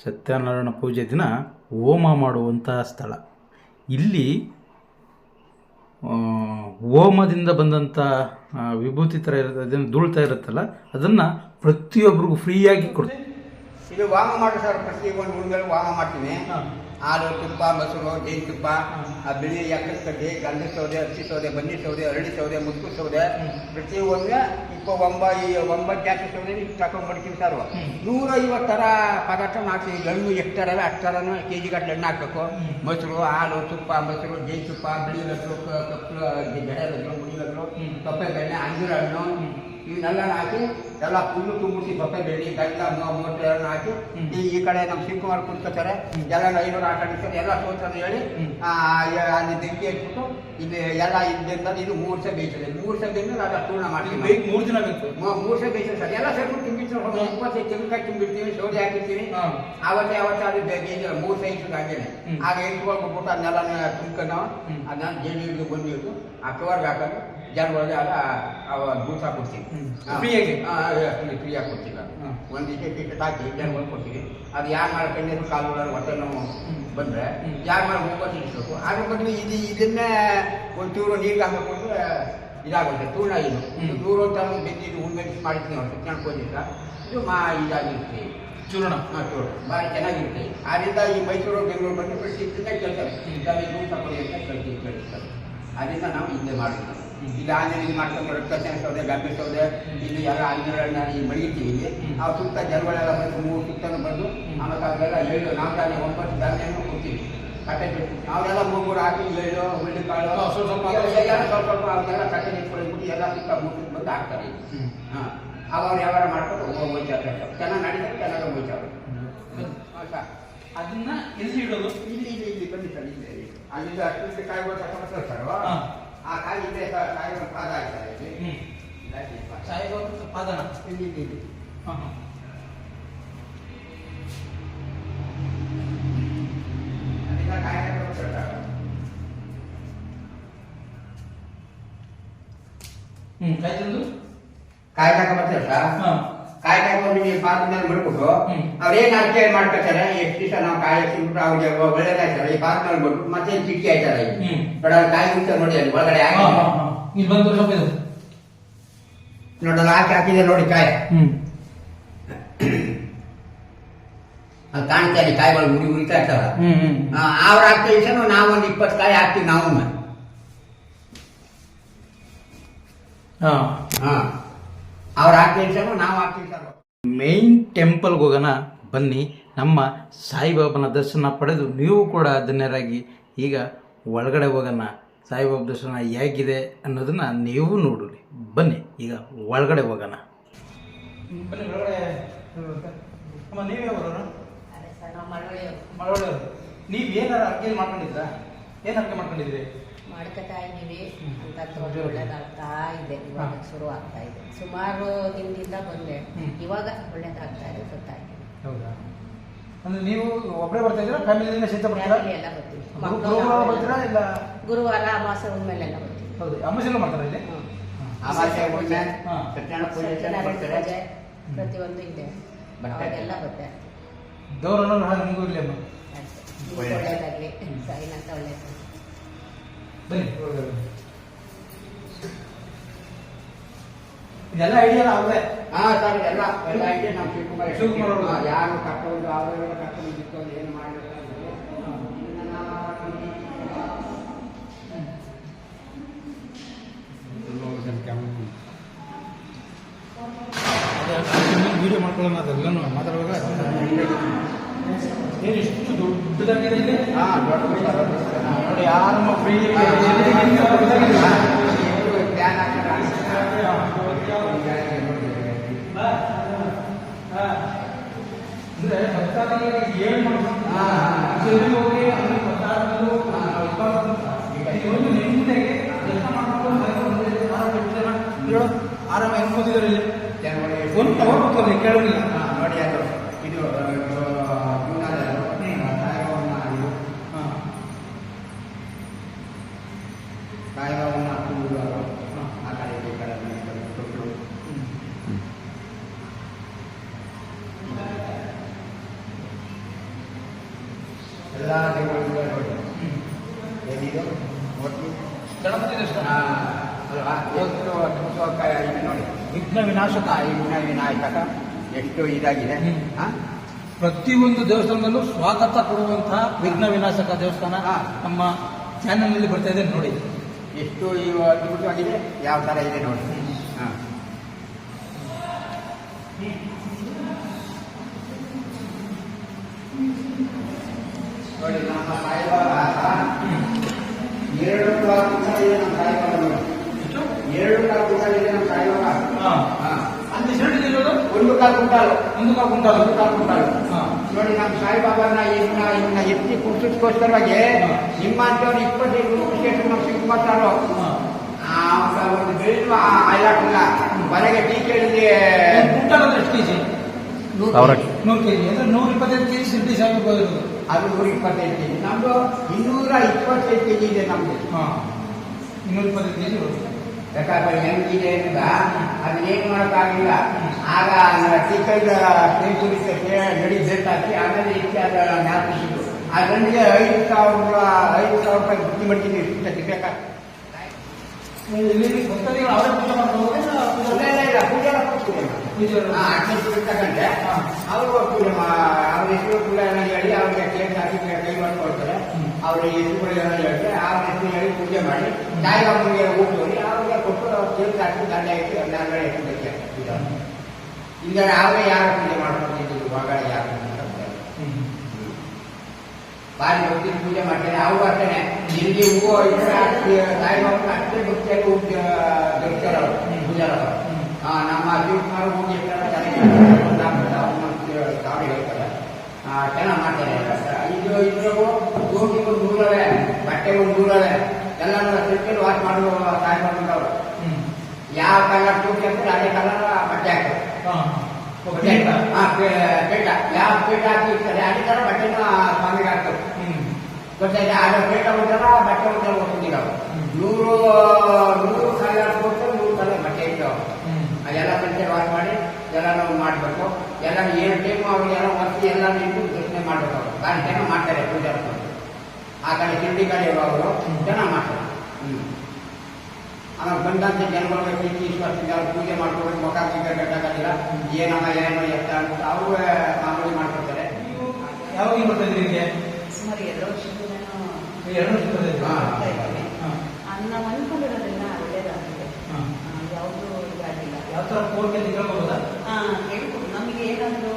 ಸತ್ಯನಾರಾಯಣ ಪೂಜೆ ದಿನ ಹೋಮ ಮಾಡುವಂತಹ ಸ್ಥಳ. ಇಲ್ಲಿ ಹೋಮದಿಂದ ಬಂದಂಥ ವಿಭೂತಿ ಥರ ಇರುತ್ತೆ, ಅದನ್ನು ಧೂಳ್ತಾ ಇರುತ್ತಲ್ಲ, ಅದನ್ನು ಪ್ರತಿಯೊಬ್ಬರಿಗೂ ಫ್ರೀಯಾಗಿ ಕೊಡ್ತೀವಿ ಇದು ವಾಮ ಮಾಡಿ ಸರ್, ಪ್ರತಿ ಒಂದು ಹುಡುಗರು ವಾಮ ಮಾಡ್ತೀನಿ. ಹಾಲು, ತುಪ್ಪ, ಮೊಸರು, ಜೇನು ತುಪ್ಪ, ಆ ಬಿಳಿ ಎಕ್ಕದ ಕಡ್ಡಿ ಗಂಧದ ಸೌದೆ, ಹಸಿ ಸೌದೆ, ಬನ್ನಿ ಸೌದೆ, ಅರಳಿ ಸೌದೆ ಮುಸ್ಕು ಸೌದೆ. ಪ್ರತಿ ಒಂದು ಇಪ್ಪ ಒಂಬ ಒಂಬತ್ತು ಜಾತಿ ಸೌದೆ ತಗೊಂಡು ಸರ್ವ ಸರ್ ಹ್ಮ್. ನೂರ ಐವತ್ತು ಥರ ಪದಾರ್ಥ ಮಾಡ್ತೀವಿ ಹಣ್ಣು ಎಷ್ಟು ಥರವೇ ಅಷ್ಟು ಥರನೂ ಕೆ ಜಿ ಗಟ್ಟಲೆ ಎಣ್ಣೆ ಹಾಕ್ಬೇಕು ಮೊಸರು ಹಾಲು ತುಪ್ಪ ಮೊಸರು ಜೇನು ತುಪ್ಪ ಬಿಳಿ ಲಡ್ಡು ಕಪ್ಪು ಜಡೆ ಲಡ್ಡು ಮುಡಿ ಲಡ್ಡು ಕಪ್ಪೆ ಬೆಣ್ಣೆ ಅಂಜೂರ ಹಣ್ಣು. ಇವನ್ನೆಲ್ಲ ಹಾಕಿ ಎಲ್ಲ ಫುಲ್ಲು ತುಂಬಿಸಿ ಬಪ್ಪೆ ಬೆಳ್ಳಿ ಗಡ್ಡ ಮೂವತ್ತು ಎಲ್ಲ ಹಾಕಿ. ಈ ಈ ಕಡೆ ನಮ್ಮ ಶಿವಕುಮಾರ್ ಕುಂತ್ಕೋತಾರೆ ಎಲ್ಲ ಐನೂರು ಆಟ ಆಡಿಸ್ತಾರೆ ಎಲ್ಲ ಸೋತಾರೆ ಹೇಳಿ ಅಲ್ಲಿ ಬೆಂಕಿ ಇಟ್ಬಿಟ್ಟು ಇಲ್ಲಿ ಎಲ್ಲ ಇದ್ದಿಂದ ಇದು ಮೂರು ಸಹ ಬೇಯಿಸಿದೆ. ಮೂರು ಸಹ ಬೇಯಿಸಿದ್ರೆ ಅದು ಪೂರ್ಣ ಮಾಡ್ತೀವಿ ಮೂರು ದಿನ ಬೇಕು ಮೂರು ಸಹ ಬೇಯಿಸಿದ್ರೆ ಸರ್ ಎಲ್ಲ ಸೇರ್ಬಿಟ್ಟು ತುಂಬಿರ್ತೀವಿ ಇಪ್ಪತ್ತೈದು ತೆಂಗಿನಕಾಯಿ ತುಂಬಿರ್ತೀವಿ ಸೌದೆ ಹಾಕಿರ್ತೀವಿ. ಆವತ್ತೇ ಅವತ್ತೇ ಅದು ಬೇಯಿಸಿಲ್ಲ ಮೂರು ಸಹ ಇಟ್ಟು ಹಾಗೇನೆ. ಆಗ ಇಟ್ಕೊಳ್ಬಿಟ್ಟು ಅದನ್ನೆಲ್ಲ ತುಂಬ್ಕೊಂಡು. ಅದನ್ನ ಜೇಡಿ ಹಿಡಿದು ಬಂದು ಇಟ್ಟು ಆ ಕವರ್ಗೆ ಹಾಕೊಂಡು ಜನಗಳಿಗೆ ಆಗ ದೂಸ ಕೊಡ್ತೀವಿ. ಫ್ರೀಯಾಗಿ? ಫ್ರೀಯಾಗಿ ಕೊಡ್ತೀವಿ. ಒಂದು ಇಷ್ಟೇ ಟಿಕೆಟ್ ಹಾಕಿ ಜನಗಳಿಗೆ ಕೊಡ್ತೀವಿ ಅದು ಯಾರು ಮಾಡ್ಕೊಂಡಿದ್ರು ಕಾಲು ಹೊಟ್ಟೆ ನಾವು ಬಂದರೆ ಯಾರು ಮಾಡಿ ಹೋಗೋ ತಿಳಿಸ್ಬೇಕು ಅದ್ರ ಬದಲು ಇದು ಇದನ್ನೇ ಒಂಚೂರು ನೀರಿಗೆ ಹಾಕಿಕೊಂಡ್ರೆ ಇದಾಗುತ್ತೆ ತೂರ್ಣ ಇದು. ನೂರು ಅಂತ ಬೆಂದಿದ್ದು ಉಂಡೆ ಮಿಕ್ಸ್ ಮಾಡಿರ್ತೀವಿ ಅವ್ರು ಪೂಜೆಗೆ ಇದು ಮಾ ಇದಾಗಿರ್ತೀವಿ ಚೂರ್ಣ ಚೂರ್ಣ ಚೂರು ಭಾರಿ ಚೆನ್ನಾಗಿರುತ್ತೆ ಆದ್ರಿಂದ ಈ ಮೈಸೂರು ಬೆಂಗಳೂರು ಬಂದು ಪ್ರತಿ ಇದನ್ನೇ ಕೇಳ್ತಾರೆ ದೂರ ತಗೊಳ್ಳಿ ಅಂತ ಕೇಳಿಸ್ತಾರೆ ಅದರಿಂದ ನಾವು ಹಿಂದೆ ಮಾಡಿದ್ವಿ ಇಲ್ಲಿ ಆಂಜನೇಯ ಮಾಡ್ಕೊಂಡು ರಕ್ತಚನ ಸೌದೆ ಗಂಬೆ ಸೌದೆ ಇಲ್ಲಿ ಎಲ್ಲ ಆಂಜನೇಯಗಳನ್ನ ಇಲ್ಲಿ ಮಡಗಿರ್ತೀವಿ ಇಲ್ಲಿ ಆ ಸುತ್ತ ಜನಗಳೆಲ್ಲ ಬಂದು ಮೂರು ಸುತ್ತನೂ ಬಂದು. ಆಮೇಲೆ ಅವೆಲ್ಲ ಏಳು ನಾಲ್ಕು ಒಂಬತ್ತು ಧಾನ್ಯನೂ ಕೊಡ್ತೀವಿ. ಕಟ್ಟೆ ಬಿಟ್ಟು. ನಾವೆಲ್ಲ ಮೂರು ಹಾಕಿ ಏಳು ಹುಳ್ಳಿಕಾಳು ಸ್ವಲ್ಪ ಸ್ವಲ್ಪ ಅವನ್ನೆಲ್ಲ ಕಟ್ಟೆ ನಿಂತ್ಕೊಂಡ್ಬಿಟ್ಟು ಎಲ್ಲ ಸುತ್ತ ಮೂರು ಬಂದು ಹಾಕ್ತಾರೆ. ಹಾಂ. ಅವಾಗ ವ್ಯವಹಾರ ಮಾಡ್ಕೊಂಡು ಹೋಗ್ತಾರೆ ಚೆನ್ನಾಗಿ ನಡೀತಾರೆ ಚೆನ್ನಾಗಿ ಹೋಗ್ತಾರೆ ಅದನ್ನ ಎಲ್ಲಿ ಇಡೋದು? ಇಲ್ಲಿ ಇಲ್ಲಿ ಇಲ್ಲಿ ಸರ್ ಇಲ್ಲಿ. ಅಲ್ಲಿಂದ ಅಷ್ಟು ಕಾಯ್ಬೋದು ತಗೊಂಡು ಸರ್ ಹಾ. ಆ ಕಾಯಿ ಇದೆ ಸರ್ ಕಾಯಿಗಳು ಪಾದ ಆಯ್ತಾರೆ ಇಲ್ಲಿ ಹ್ಮ್ ಇಲ್ಲಿ ಸಾಯಿಬಾಬಾ ಪಾದನ ಇಲ್ಲಿ ಇಲ್ಲಿ ಹಾಂ ಹಾಂ ಅಲ್ಲಿಂದ ಕಾಯಿ ತಗೊಂಡು ಸರ್ ಹ್ಞೂ ಕಾಯಿ ತಂದು ಕಾಯಿ ತಗೊಂಡ್ಬರ್ತಾರೆ ಸರ್ ಹಾಂ ಕಾಯಿ ಕಾಯ್ಕೊಂಡು ನೀವು ಬಿಡ್ಬಿಟ್ಟು ಹ್ಮ್. ಅವ್ರೇನ್ ಅರ್ಕೆ ಮಾಡ್ಕೊತಾರೆ ಎಷ್ಟು ದಿವಸ ನಾವು ಕಾಯಿ ಹಚ್ಚಿಬಿಟ್ರು ಅವ್ರಿಗೆ ಒಳ್ಳೇದಾಯ್ತಾರೆ ಈ ಮೇಲೆ ಬಿಟ್ಬಿಟ್ಟು ಮತ್ತೆ ಚಿಟ್ಟಿ ಆಯ್ತಾರೆ ನೋಡ ಕಾಯಿ ಮುಚ್ಚ ನೋಡಿ ಅಲ್ಲಿ ಒಳಗಡೆ ನೋಡಲ್ಲ ಹಾಕಿ. ಹಾಕಿದೆ ನೋಡಿ ಕಾಯಿ. ಅಲ್ಲಿ ಕಾಣ್ತಾ ಇಲ್ಲಿ ಕಾಯಿಗಳು ಉರಿ ಉರಿತಾ ಇರ್ತಾರ ಅವ್ರ ಹಾಕ್ತಾ ಇಷ್ಟ ನಾವು ಒಂದು ಇಪ್ಪತ್ತು ಕಾಯಿ ಹಾಕ್ತೀವಿ ನಾವು ಹಾ. ಹಾ. ಅವ್ರು ಹಾಕ್ತಾ ಇಷ್ಟ ನಾವು ಹಾಕ್ತೀವಿ ಸರ್ ಮೇನ್ ಟೆಂಪಲ್ಗೆ ಹೋಗೋಣ ಬನ್ನಿ. ನಮ್ಮ ಸಾಯಿಬಾಬನ ದರ್ಶನ ಪಡೆದು ನೀವು ಕೂಡ ಧನ್ಯರಾಗಿ ಈಗ ಒಳಗಡೆ ಹೋಗೋಣ. ಸಾಯಿಬಾಬಾ ದರ್ಶನ ಹೇಗಿದೆ ಅನ್ನೋದನ್ನ ನೀವು ನೋಡಲಿ. ಬನ್ನಿ ಈಗ ಒಳಗಡೆ ಹೋಗೋಣ. ಬನ್ನಿ ಒಳಗಡೆ ಅಮ್ಮ ನೀವೇ ಬರೋಣ ಅದೇ ಸರ್ ನಾವು ಮಳವಳ್ಳಿಯವರು ಮಳವಳ್ಳಿ ನೀವು ಏನಾರ ಅರ್ಕೆ ಮಾಡ್ಕೊಂಡಿದ್ರಾ ಏನು ಅರ್ಕೆ ಮಾಡ್ಕೊಂಡಿದ್ರಿ ಮಾಡ್ಕೊತಾ ಇದ್ದೀವಿ. ಅಂತ ಒಳ್ಳೇದಾಗ್ತಾ ಇದೆ ಇವಾಗ ಶುರು ಆಗ್ತಾ ಇದೆ. ಸುಮಾರು ದಿನದಿಂದ ಬಂದೆ. ಇವಾಗ ಒಳ್ಳೇದಾಗ್ತಾ ಇದೆ ಗೊತ್ತಾಯ್ತು ಹೌದಾ? ಅಂದ್ರೆ ನೀವು ಒಬ್ಬರೇ ಬರ್ತಾ ಇದ್ದೀರಾ ಫ್ಯಾಮಿಲಿಯಿಂದ ಸಹಿತ ಬರ್ತೀರಾ? ಎಲ್ಲ ಬರ್ತೀವಿ. ಗುರುವಾರ ಬರ್ತೀರಾ ಇಲ್ಲ? ಗುರುವಾರ ಅಮಾವಾಸ್ಯೆ ಬರ್ತೀವಿ. ಹೌದು ಅಮ್ಮಸಿನ ಮಾಡ್ತಾರಾ ಇಲ್ಲಿ? ಹ್ಮ್. ಅಮಾವಾಸ್ಯೆ ಪೂಜೆ ಹಾ. ಸತ್ಯನಾರಾಯಣ ಪೂಜೆ ಸತ್ಯನಾರಾಯಣ ಬರ್ತಾರೆ ಪ್ರತಿಯೊಂದು ಇದೆ. ಅವಾಗೆಲ್ಲ ಬರ್ತಾರೆ ನಮಗೂ ಒಳ್ಳೇದಾಗ್ಲಿ. ಸಾಯಿನಾಥ ಒಳ್ಳೇದು ಬನ್ನಿ ಇದೆಲ್ಲ ಐಡಿಯಾ ಅವ್ರೆ ಹಾ ಸರ್ ಎಲ್ಲ ಎಲ್ಲ ಐಡಿಯಾ ನಮ್ಮ ಶಿವಕುಮಾರ್ ಶಿವಕುಮಾರ್ ಅವರು. ಯಾರು ಕರ್ಕೊಂಡು ಅವರೆಲ್ಲ ಕರ್ಕೊಂಡು ಬಿಟ್ಕೊಂಡು ಏನು ಮಾಡಿಲ್ಲ ವಿಡಿಯೋ ಮಾಡ್ಕೊಳ್ಳೋಣ ಅದೆಲ್ಲನೂ ಮಾತಾಡುವಾಗ. ಏನು ಇಷ್ಟು ದೊಡ್ಡದಾಗಿದೆ? ಹಾ ದೊಡ್ಡ ಯಾರಮ್ಮ ಫ್ರೀ ಅಂದ್ರೆ ಭಕ್ತಾದಿಗಳಿಗೆ ಏನ್ ಮಾಡ್ಬೇಕು? ಹೋಗಿ ಭಕ್ತಾದಿಗಳು ಒಂದು ನಿಮ್ಮದಾಗೆ ಕೆಲಸ ಮಾಡ್ಕೊಂಡು ಆರಾಮ ಹೆಂಗ್ ಕೂತಿದ್ದಾರೆ ಇಲ್ಲಿ? ಒಂದು ತಗೋಬೇಕು ಹಾ, ನೋಡಿ ಅದು. ಇದು ಜೂನಲ್ಲಿ ಅದು. ಹ್ಮ್. ಕಾಯಕವನ್ನ ಇದು ಹಾ ಕಾಯಕವನ್ನ ಹಾಕುವುದು ಅದು. ಆ ಕಡೆ ಈ ಕಡೆ ತೊಟ್ಟು. ಎಲ್ಲ ದೇವರುಗಳು ನೋಡಿ. ಗಣಪತಿ ದೇವಸ್ಥಾನ ಆ, ಅಲ್ವಾ ಎಷ್ಟು ಅದ್ಭುತವಾಗಿ ನೋಡಿ ವಿಘ್ನ ವಿನಾಶಕ ವಿಘ್ನ ವಿನಾಯಕ ಎಷ್ಟು ಇದಾಗಿದೆ? ಪ್ರತಿಯೊಂದು ದೇವಸ್ಥಾನದಲ್ಲೂ ಸ್ವಾಗತ ಕೊಡುವಂತಹ ವಿಘ್ನ ವಿನಾಶಕ ದೇವಸ್ಥಾನ. ನಮ್ಮ ಚಾನೆಲ್ನಲ್ಲಿ ಬರ್ತಾ ಇದೆ ನೋಡಿ. ಎಷ್ಟು ಅದ್ಭುತವಾಗಿದೆ. ಯಾವ ಥರ ಇದೆ ನೋಡಿ. ಹಾಂ. ನೋಡಿ ನಮ್ಮ ಸಾಯಿಬಾಬಾ ಎರಡು ಕಾಲು ಕುಂಟಲ್ ಇದೆ ನಮ್ಮ ಸಾಯಿಬಾಬಾ ನೋಡಿ ಎಷ್ಟು? ಎರಡು ಕಾಲು ಕುಂಟಲ್ ಇದೆ ನಮ್ಮ ಸಾಯಿಬಾಬಾ ಹಾ. ಹಾಂ ಅಲ್ಲಿ ಶಿರಡಿ ಇರೋದು ಒಂದು ಕಾಲು ಕುಂಟಾಲು ಒಂದು ಕಾಲು ಕುಂಟಾಲು ಒಂದು ಕಾಲು ಕುಂಟಾಲು ಹಾ. ನೋಡಿ ನಮ್ಮ ಸಾಯಿಬಾಬಾನ ಇವನ್ನ ಇವನ್ನ ಎತ್ತಿ ಕುರ್ಸೋದಕ್ಕೋಸ್ಕರವಾಗಿ ಹಾ. ನಿಮ್ಮಂತವ್ರು ಇಪ್ಪತ್ತೈದು ವಿಶೇಷ ನಮ್ಮ ಶಿವಕುಮಾರ್ ಹಾ. ಆ ಒಂದು ಬೆಳೆಯುವ ಅಲ್ಲಾಟಿಲ್ಲ ಮನೆಗೆ ಟೀ ಕೇಳಿದ್ರೆ ಒಂದು ಕುಂಟಾಲ್ ಅಂದ್ರೆ ಎಷ್ಟು ಕೆಜಿ ಸಾವಿರ ನೂರು ಕೆಜಿ ಅಂದ್ರೆ ನೂರ ಇಪ್ಪತ್ತೈದು ಕೆಜಿ ಶಿರಡಿ ಸಾಯಿಬಾಬಾ ಇರೋದು ಅದು ನೂರ ಇಪ್ಪತ್ತೈದು ಕೆಜಿ. ನಮ್ದು ಇನ್ನೂರ ಇಪ್ಪತ್ತೈದು ಕೆಜಿ ಇದೆ ನಮ್ದು. ಹಾ. ಇನ್ನೂರ ಇಪ್ಪತ್ತೈದು ಕೆಜಿ ಹೆಂಗೆ ಇದೆ ಹೆಂಗಿದೆ ಅಂತ ಅದನ್ನೇನು ಮಾಡೋಕ್ಕಾಗಿಲ್ಲ. ಆಗ ಟೀಕೈದ ಸೇರಿಸಿ ನಡಿ ಜೆಟ್ ಹಾಕಿ ಆಮೇಲೆ ಇಟ್ಟು ಅದ ಜ್ಞಾಪಿಸಿದ್ದು ಆ ಗಂಡಿಗೆ ಐದು ಸಾವಿರ ಐದು ಸಾವಿರ ರೂಪಾಯಿ ಬುದ್ಧಿ ಮಾಡ್ತೀನಿ ಇಷ್ಟು ಬೇಕಾ ಇಲ್ಲಿ ಭಕ್ತಾದಿಗಳು ಅವರೇ ಪೂಜೆ ಮಾಡ್ತಾರೆ ಇಲ್ಲ ಪೂಜೆ ಕೊಡ್ತೀವಿ ಅಡ್ಮಿಟ್ ಬಿಡ್ತಕ್ಕಂತೆ ಅವರು ಹೆಸರು ಕೂಡ ಹೇಳಿ ಅವ್ರಿಗೆ ಕೇಂದ್ರ ಹಾಕಿ ಕೈ ಮಾಡ್ಕೊಳ್ತಾರೆ. ಅವ್ರ ಹೆಸರು ಎಲ್ಲ ಹೇಳ್ತಾರೆ. ಅವ್ರ ಹೆಸರು ಹೇಳಿ ಪೂಜೆ ಮಾಡಿ ತಾಯಿಗೆ ಊಟ ಹೋಗಿ ಅವ್ರಿಗೆ ಕೊಟ್ಟು ಅವ್ರು ಕೇಂದ್ರ ಹಾಕಿ ದಂಡ ಇಟ್ಟು ಎಲ್ಲರ ಹೆಸರು ಈಗ ಅವರೇ ಯಾರು ಪೂಜೆ ಮಾಡ್ಕೊಂಡಿದ್ದು ಮಗಳ ಯಾರು. ಬಾರಿ ಭಕ್ತಿ ಪೂಜೆ ಮಾಡ್ತಾರೆ ಅವ್ರು ಅಷ್ಟೇನೆ ಇಲ್ಲಿ ಹೂವು ಇದ್ರೆ ಅಷ್ಟೇ ಸಾಯಿಬಾಬನ ಅಷ್ಟೇ ಭಕ್ತಿಯಾಗಿ ಹೂ ಅವರು ಪೂಜಾರವರು. ಆ, ನಮ್ಮ ಶಿವಕುಮಾರ್ ಮೋದಿ ಹೇಳ್ತಾರೆ. ಆ, ಚೆನ್ನಾಗಿ ಮಾಡ್ತಾರೆ ಇದು ಇದ್ರಾಗೂ ಗೋಗಿ ಒಂದು ನೂರವೆ ಬಟ್ಟೆ ಒಂದು ನೂರವೆ ಎಲ್ಲ ಸಿಕ್ಕಲ್ಲಿ ವಾಶ್ ಮಾಡುವ ಸಾಯಿ ಮಾಡ್ಕೊಂಡವ್ರು ಯಾವ ಕಲರ್ ಟೂಟಿ ಹಾಕ್ತಾರೆ ಅದೇ ಕಲರ್ ಬಟ್ಟೆ ಹಾಕ್ತಾರೆ. ಬಟ್ಟೆ ಪೇಟ. ಯಾವ ಪೇಟ ಹಾಕಿ ಇರ್ತಾರೆ ಅದೇ ತರ ಬಟ್ಟೆನ ಸ್ವಾಮಿಗೆ ಹಾಕ್ತಾರೆ. ಗೊತ್ತಾಯ್ತಾ? ಅದು ಪೇಟ ಒಂಥರ ಬಟ್ಟೆ ಒಂಥರ ಹೋಗ್ತಿದ್ದಾವೆ. ನೂರು ನೂರು ಕಲರ್ ಕೊಟ್ಟು ನೂರು ಕಲರ್ ಬಟ್ಟೆ ಇದ್ದಾವೆ ಹ್ಮ್. ಸಂತೆ ಮಾಡಿ ಎಲ್ಲ ನಾವು ಮಾಡಬೇಕು ಎಲ್ಲ ಏನು ಟೈಮ್ ಅವ್ರಿಗೆಲ್ಲ ಮತ್ತೆ ಎಲ್ಲ ನಿಂತು ದರ್ಶನ ಮಾಡಬೇಕು ಅವರು. ಕಾರಣ ಜನ ಮಾಡ್ತಾರೆ ಪೂಜೆ ಆ ಕಡೆ ತಿಂಡಿ ಕಡೆ ಇರುವವರು ಜನ ಮಾಡ್ತಾರೆ. ಹ್ಮ್. ಆಮೇಲೆ ಬಂದಂತೆ ಜನಗಳಿಗೆ ಪ್ರೀತಿ ವಿಶ್ವಾಸದಿಂದ ಅವ್ರು ಪೂಜೆ ಮಾಡ್ಕೊಂಡು ಮುಖ ಬೀಗ ಕಟ್ಟಾಗೋದಿಲ್ಲ ಏನಮ್ಮ ಏನೋ ಎತ್ತ ಅಂತ ಅವರು ಮಾಮೂಲಿ ಮಾಡ್ಕೊಡ್ತಾರೆ ನೀವು ಯಾವಾಗ ಬರ್ತಾ ಇಲ್ಲಿಗೆ ಸುಮಾರು ಎರಡು ವರ್ಷದಿಂದ ನಾನು ಎರಡು ವರ್ಷ? ಹಾ. ಅನ್ಕೊಂಡಿರೋದೆಲ್ಲ ಒಳ್ಳೇದಾಗಿದೆ ಹಾ. ಯಾವುದೂ ಇದಾಗಿಲ್ಲ ಯಾವ ತರ ಕೋರಿಕೆ ಅಂತ ಕೇಳ್ಬೋದಾ ಆ, ಹೇಳ್ಬೋದು ನಮಗೆ ಏನಾದರೂ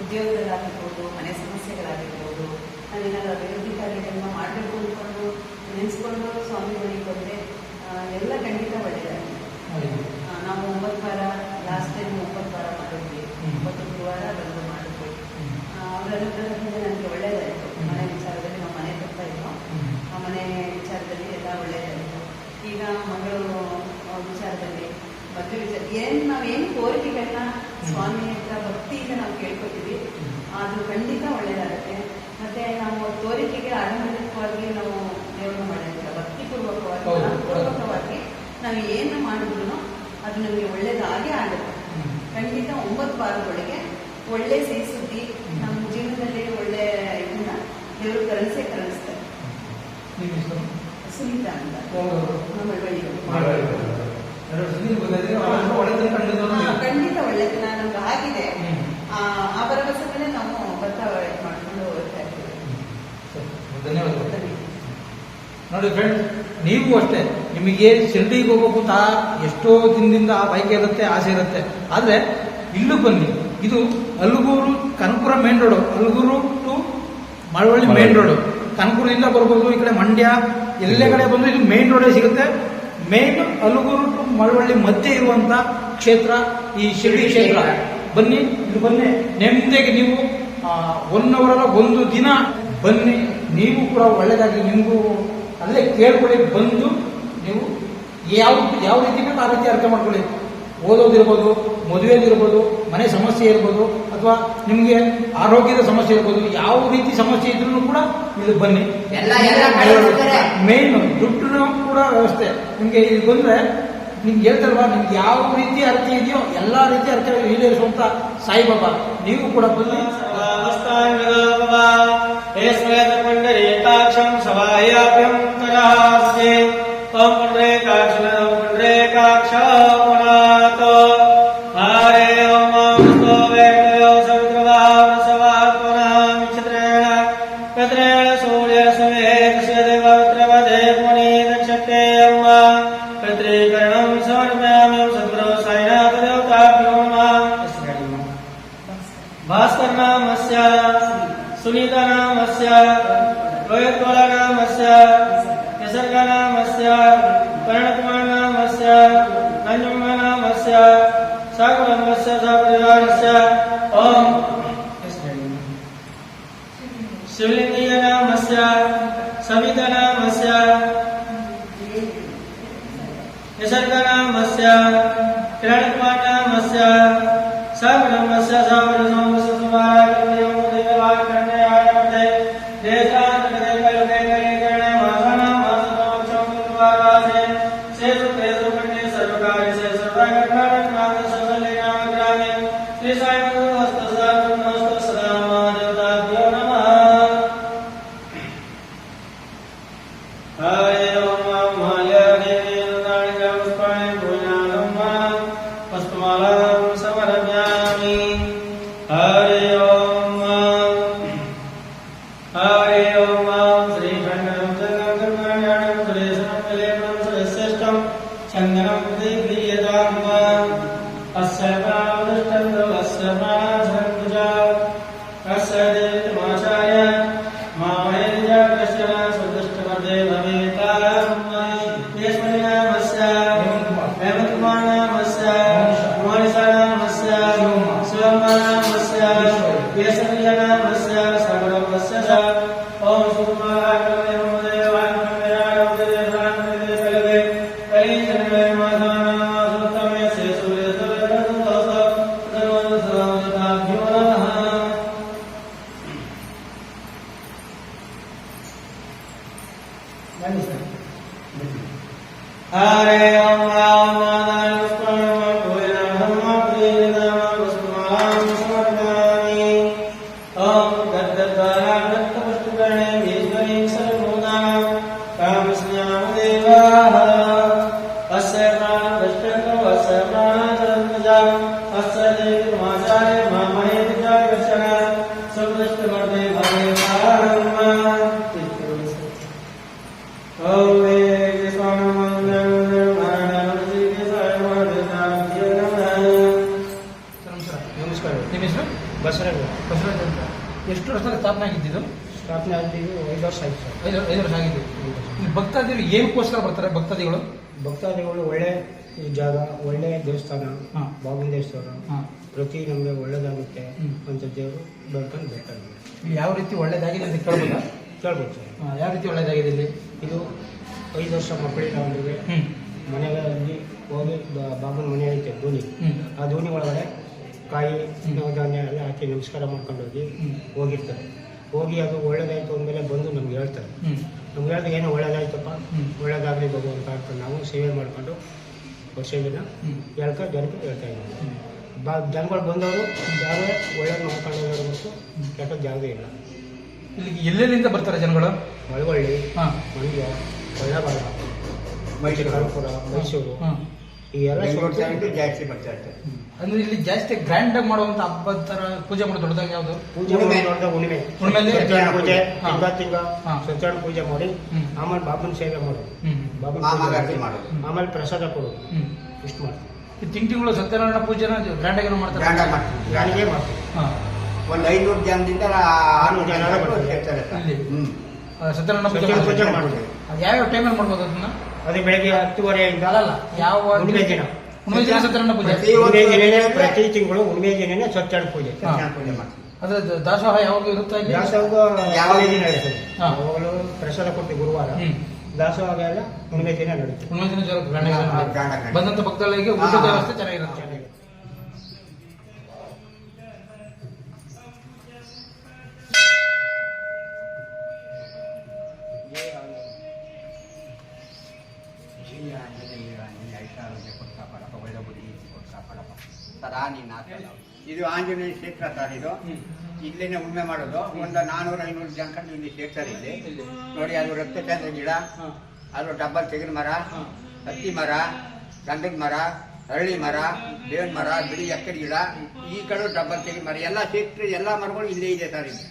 ಉದ್ಯೋಗಗಳಾಗಿರ್ಬೋದು ಮನೆ ಸಮಸ್ಯೆಗಳಾಗಿರ್ಬೋದು ನಾವೇನಾದ್ರು ಅಭಿವೃದ್ಧಿ ಕಾರ್ಯಗಳನ್ನ ಮಾಡಬೇಕು ಅಂದ್ಕೊಂಡು ನೆನೆಸ್ಕೊಂಡು ಸ್ವಾಮಿ ಬಳಿಗೆ ಬಂದರೆ ಎಲ್ಲ ಖಂಡಿತ ಒಳ್ಳೆಯದಾಗಿದೆ ನಾವು ಒಂಬತ್ತು ವಾರ ಲಾಸ್ಟ್ ಟೈಮ್ ಒಂಬತ್ತು ವಾರ ಮಾಡಿದ್ವಿ. ಒಂಬತ್ತು ಗುರುವಾರ ಬಂದು ಮಾಡಿದ್ವಿ. ಅವರ ಅನುಗ್ರಹದಿಂದ ನನಗೆ ಒಳ್ಳೆಯದಾಯಿತು ಹ್ಮ್. ಮನೆ ವಿಚಾರದಲ್ಲಿ ನಾವು ಮನೆ ಕೊಡ್ತಾ ಇದ್ವು ಹ್ಮ್. ಆ ಮನೆ ವಿಚಾರದಲ್ಲಿ ಎಲ್ಲ ಒಳ್ಳೆಯದಾಯಿತು ಈಗ ಮಗಳು ಆ, ವಿಚಾರದಲ್ಲಿ ಮದುವೆ ವಿಚಾರ ಏನು ನಾವೇನು ಕೋರಿಕೆಗಳನ್ನ ಸ್ವಾಮಿ ಹತ್ರ ಭಕ್ತಿಯಿಂದ ನಾವು ಕೇಳ್ಕೊತೀವಿ. ಅದು ಖಂಡಿತ ಒಳ್ಳೇದಾಗುತ್ತೆ. ಮತ್ತೆ ನಾವು ತೋರಿಕೆಗೆ ಆರಂಭಿಕವಾಗಿ ನಾವು ದೇವರು ಮಾಡಿರ್ತೀವಿ. ಭಕ್ತಿಪೂರ್ವಕವಾಗಿ ಪೂರ್ವಕವಾಗಿ ನಾವು ಏನು ಮಾಡಿದ್ರು ಅದು ನಮಗೆ ಒಳ್ಳೇದಾಗೇ ಆಗುತ್ತೆ. ಖಂಡಿತ ಒಂಬತ್ತು ವಾರದೊಳಗೆ ಒಳ್ಳೆ ಸಿಹಿ ಸುದ್ದಿ ನಮ್ಮ ಜೀವನದಲ್ಲಿ ಒಳ್ಳೆ ಇದನ್ನ ದೇವರು ಕರೆನ್ಸೇ ಕಲಿಸ್ತಾರೆ ಸುನೀತಾ ಅಂತ. ನಮ್ಮ ಖಂಡಿತ ಒಳ್ಳೆತನ ನಮ್ಗೆ ಆಗಿದೆ. ಆ ಆ ಭರವಸೆ ಮೇಲೆ ನಾವು ಬರ್ತಾ ಮಾಡ್ಕೊಂಡು ಹೋಗ್ತಾ. ಧನ್ಯವಾದಗಳು ನೋಡಿ ಫ್ರೆಂಡ್ಸ್ ನೀವು ಅಷ್ಟೇ ನಿಮಗೆ ಶಿರ್ಡಿಗೆ ಹೋಗಬೇಕು ತಾ ಎಷ್ಟೋ ದಿನದಿಂದ ಆ ಬೈಕ್ ಇರುತ್ತೆ ಆಸೆ ಇರುತ್ತೆ. ಆದರೆ ಇಲ್ಲೂ ಬನ್ನಿ. ಇದು Alguru Kanakapura main road Alguru to Malavalli main road ಕನಕಪುರದಿಂದ ಬರ್ಬೋದು ಈ ಕಡೆ ಮಂಡ್ಯ ಎಲ್ಲೇ ಕಡೆ ಬಂದು ಇದು ಮೇನ್ ರೋಡೇ ಸಿಗುತ್ತೆ. ಮೇನ್ ಅಲುಗುರು ಟು ಮಳವಳ್ಳಿ ಮಧ್ಯೆ ಇರುವಂತ ಕ್ಷೇತ್ರ, ಈ ಶಿರಡಿ ಕ್ಷೇತ್ರ. ಬನ್ನಿ ಇದು ಬನ್ನಿ. ನೆಮ್ಮದಿಗೆ ನೀವು ಒನ್ ಅವರ್ ಒಂದು ದಿನ ಬನ್ನಿ. ನೀವು ಕೂಡ ಒಳ್ಳೆಯದಾಗಿ ನಿಮಗೂ ಅಲ್ಲೇ ಕೇಳ್ಕೊಳ್ಳಿ, ಬಂದು ನೀವು ಯಾವ ಯಾವ ರೀತಿ ಬೇಕು ಆ ರೀತಿ ಅರ್ಥ ಮಾಡ್ಕೊಳ್ಳಿ. ಓದೋದಿರ್ಬೋದು ಮದುವೆಯಲ್ಲಿರ್ಬೋದು ಮನೆ ಸಮಸ್ಯೆ ಇರ್ಬೋದು ಅಥವಾ ನಿಮಗೆ ಆರೋಗ್ಯದ ಸಮಸ್ಯೆ ಇರ್ಬೋದು ಯಾವ ರೀತಿ ಸಮಸ್ಯೆ ಇದ್ರೂ ಕೂಡ ಇಲ್ಲಿ ಬನ್ನಿ. ಮೇನ್ ದುಡ್ಡು ಕೂಡ ವ್ಯವಸ್ಥೆ. ನಿಮಗೆ ಇಲ್ಲಿ ಬಂದರೆ ನಿಮ್ಗೆ ಹೇಳ್ತಾರಲ್ವಾ ನಿಮ್ಗೆ ಯಾವ ರೀತಿ ಅರ್ಥ ಇದೆಯೋ ಎಲ್ಲ ರೀತಿ ಅರ್ಥ ಈಡೇರಿಸುವಂತ ಸಾಯಿಬಾಬಾ ನೀವು ಕೂಡ ಬನ್ನಿ. ಪಂಡರೇತಾಕ್ಷಂ ಸಭಾಯಾಭ್ಯಂತರಹಾಸ್ಯೆ ಓಂ ಕತ್ರೇಣ ಸೂರ್ಯ ಆಗಿ ಐದು ವರ್ಷ ಆಯ್ತು ಸರ್. ಐದು ಐದು ವರ್ಷ ಆಗಿದೆ ಇಲ್ಲಿ ಭಕ್ತಾದಿಗಳು ಏನಕ್ಕೋಸ್ಕರ ಬರ್ತಾರೆ ಭಕ್ತಾದಿಗಳು? ಭಕ್ತಾದಿಗಳು ಒಳ್ಳೆ ಈ ಜಾಗ ಒಳ್ಳೆ ದೇವಸ್ಥಾನ ಹಾ. ಬಾಗಿನ ದೇವಸ್ಥಾನ ಹಾಂ. ಪ್ರತಿ ನಮಗೆ ಒಳ್ಳೇದಾಗುತ್ತೆ ಅಂತ ದೇವರು ಬರ್ಕೊಂಡು ಬೇಕಾಗಿದೆ ಇಲ್ಲಿ ಯಾವ ರೀತಿ ಒಳ್ಳೇದಾಗಿದೆ ಅಂತ ಕೇಳ್ಬೋದಾ? ಕೇಳ್ಬೋದು ಸರ್. ಹಾಂ, ಯಾವ ರೀತಿ ಒಳ್ಳೇದಾಗಿದೆ ಇಲ್ಲಿ? ಇದು ಐದು ವರ್ಷ ಮಕ್ಕಳಿಗೆ ಅವರಿಗೆ ಹ್ಮ್. ಮನೆಗಳಲ್ಲಿ ಹೋಗಿ ಬ- ಬಾಬನ ಮನೆ ಐತೆ ಧೋನಿ ಹ್ಮ್. ಆ ಧೋನಿ ಒಳಗಡೆ ಕಾಯಿ. ಧಾನ್ಯ ಎಲ್ಲ ಹಾಕಿ ನಮಸ್ಕಾರ ಮಾಡ್ಕೊಂಡೋಗಿ ಹ್ಮ್. ಹೋಗಿರ್ತಾರೆ. ಹೋಗಿ ಅದು ಒಳ್ಳೇದಾಯ್ತು ಅಂದಮೇಲೆ ಬಂದು ನಮ್ಗೆ ಹೇಳ್ತಾರೆ. ನಮ್ಗೆ ಹೇಳಿದ್ರೆ ಏನೋ ಒಳ್ಳೇದಾಯ್ತಪ್ಪ. ಒಳ್ಳೇದಾಗಲಿ ಭಗವಂತ ಅಂತ ನಾವು ಸೇವೆ ಮಾಡ್ಕೊಂಡು ವರ್ಷ ದಿನ ಹೇಳ್ಕೊ ಜನಕ್ಕೆ ಹೇಳ್ತಾ ಇದ್ದೀವಿ. ಬಾ ಜನಗಳು ಬಂದವರು ಯಾರೇ ಒಳ್ಳೇದು ನೋಡ್ಕೊಂಡಿದ್ದಾರೆ ಮತ್ತು ಕೆಟ್ಟ ಜಾಗ ಇಲ್ಲ. ಇಲ್ಲಿಗೆ ಎಲ್ಲೆಲ್ಲಿಂದ ಬರ್ತಾರೆ ಜನಗಳು? ಮಳವಳ್ಳಿ ಹಾಂ. ಮಂಡ್ಯ ಕೊಳ್ಳಬಾರ ಮೈಸೂರು. ಕರ್ಪುರ ಮೈಸೂರು. ಹಾಂ ಈ ಎಲ್ಲ ಜಾಸ್ತಿ ಬರ್ತಾ ಇರ್ತಾರೆ ಅಂದ್ರೆ ಇಲ್ಲಿ ಜಾಸ್ತಿ ಗ್ರ್ಯಾಂಡ್ ಆಗಿ ಮಾಡುವಂತ ಹಬ್ಬದ ತರ ಪೂಜೆ ಮಾಡೋ ದೊಡ್ಡದಾಗ ಯಾವ್ದು? ಪೂಜೆ ಹುಣ್ಣಿಮೆ. ನೋಡಿದ ಹುಣ್ಣಿಮೆ ಸತ್ಯನಾರಾಯಣ ಪೂಜೆ ಹಾ. ತಿಂಗ ತಿಂಗ ಹಾ. ಸತ್ಯನಾರಾಯಣ ಪೂಜೆ ಮಾಡಿ ಹ್ಮ್. ಆಮೇಲೆ ಬಾಬನ ಸೇವೆ ಮಾಡು. ಹ್ಮ್. ಬಾಬನ ಮಾಡೋದು. ಆಮೇಲೆ ಪ್ರಸಾದ ಕೊಡು ಹ್ಮ್. ಇಷ್ಟು ಮಾಡ್ತೀವಿ. ಈ ತಿಂಗ್ ತಿಂಗಳು ಸತ್ಯನಾರಾಯಣ ಪೂಜೆನ ಗ್ರ್ಯಾಂಡ್ ಆಗಿ ಮಾಡ್ತಾರೆ? ಗ್ರ್ಯಾಂಡ್ ಆಗಿ ಮಾಡ್ತೀವಿ. ಹಾ. ಒಂದು ಐನೂರು ಜನದಿಂದ ಆರ್ನೂರು ಜನ ಬರ್ತಾರೆ. ಸೇರ್ತಾರೆ ಸರ್ ಇಲ್ಲಿ. ಹ್ಮ್. ಆ, ಸತ್ಯನಾರಾಯಣ ಪೂಜೆ ಸತ್ಯನಾರಾಯಣ ಪೂಜೆ ಮಾಡ್ತಾರೆ. ಮಾಡ್ತೀವಿ. ಅದು ಯಾವ್ಯಾವ ಟೈಮಲ್ಲಿ ಮಾಡ್ಬೋದು ಅದನ್ನ? ಅದೇ ಬೆಳಗ್ಗೆ ಹತ್ತುವರೆಯಿಂದ ಅಲ್ಲಲ್ಲ ಯಾವ ಹುಣ್ಣಿಮೆ ದಿನ. ಹುಣ್ಣಿಮೆ ಪ್ರತಿ ದಿನನೇ ಪ್ರತಿ ತಿಂಗಳು ಹುಣ್ಣಿಮೆ ದಿನನೇ ಸತ್ಯನಾರಾಯಣ ಪೂಜೆ ಸತ್ಯನಾರಾಯಣ ಪೂಜೆ ಮಾಡ್ತೀವಿ. ಅದ್ರ ದಾಸೋಹ ಯಾವಾಗ ಇರುತ್ತೆ ಇಲ್ಲಿ? ದಾಸೋಹ ಯಾವಾಗ ಯಾವನೇ ದಿನ ಹಾ. ಯಾವಾಗಲೂ ಪ್ರಸಾದ ಕೊಟ್ಟು ಗುರುವಾರ. ಹ್ಮ್. ದಾಸೋಹ ಎಲ್ಲ ಹುಣ್ಣಿಮೆ ದಿನ ನಡೀತದೆ ಹುಣ್ಣಿಮೆ ದಿನ ಜೋರ ಗ್ರ್ಯಾಂಡ್ ಆಗಿ. ಬಂದಂತ ಭಕ್ತಗಳಿಗೆ ಊಟದ. ವ್ಯವಸ್ಥೆ ಚೆನ್ನಾಗಿರುತ್ತೆ. ಇದು ಆಂಜನೇಯ ಕ್ಷೇತ್ರ ಸರ್ ಇದು. ಇಲ್ಲೇನೆ ಉಣ್ಣೆ ಮಾಡೋದು. ಒಂದು ನಾನೂರ ಐನೂರು ಜನ ಕಂಡು ಇಲ್ಲಿ ಕ್ಷೇತ್ರ ಇದೆ. ನೋಡಿ ಅದು ರಕ್ತಚಂದ್ರ ಗಿಡ. ಅದು ಡಬ್ಬಲ್ ತೆಗಿನ ಮರ. ಹತ್ತಿ ಮರ ಗಂಧದ ಮರ ಹಳ್ಳಿ ಮರ ಬೇವಿನ ಮರ ಬಿಳಿ ಎಕ್ಕಡಿ ಗಿಡ. ಈ ಕಡೆ ಡಬ್ಬಲ್ ತೆಗಿನ ಮರ. ಎಲ್ಲ ಕ್ಷೇತ್ರ ಎಲ್ಲ ಮರಗಳು ಇಲ್ಲೇ ಇದೆ ಸರ್ ಇಲ್ಲಿ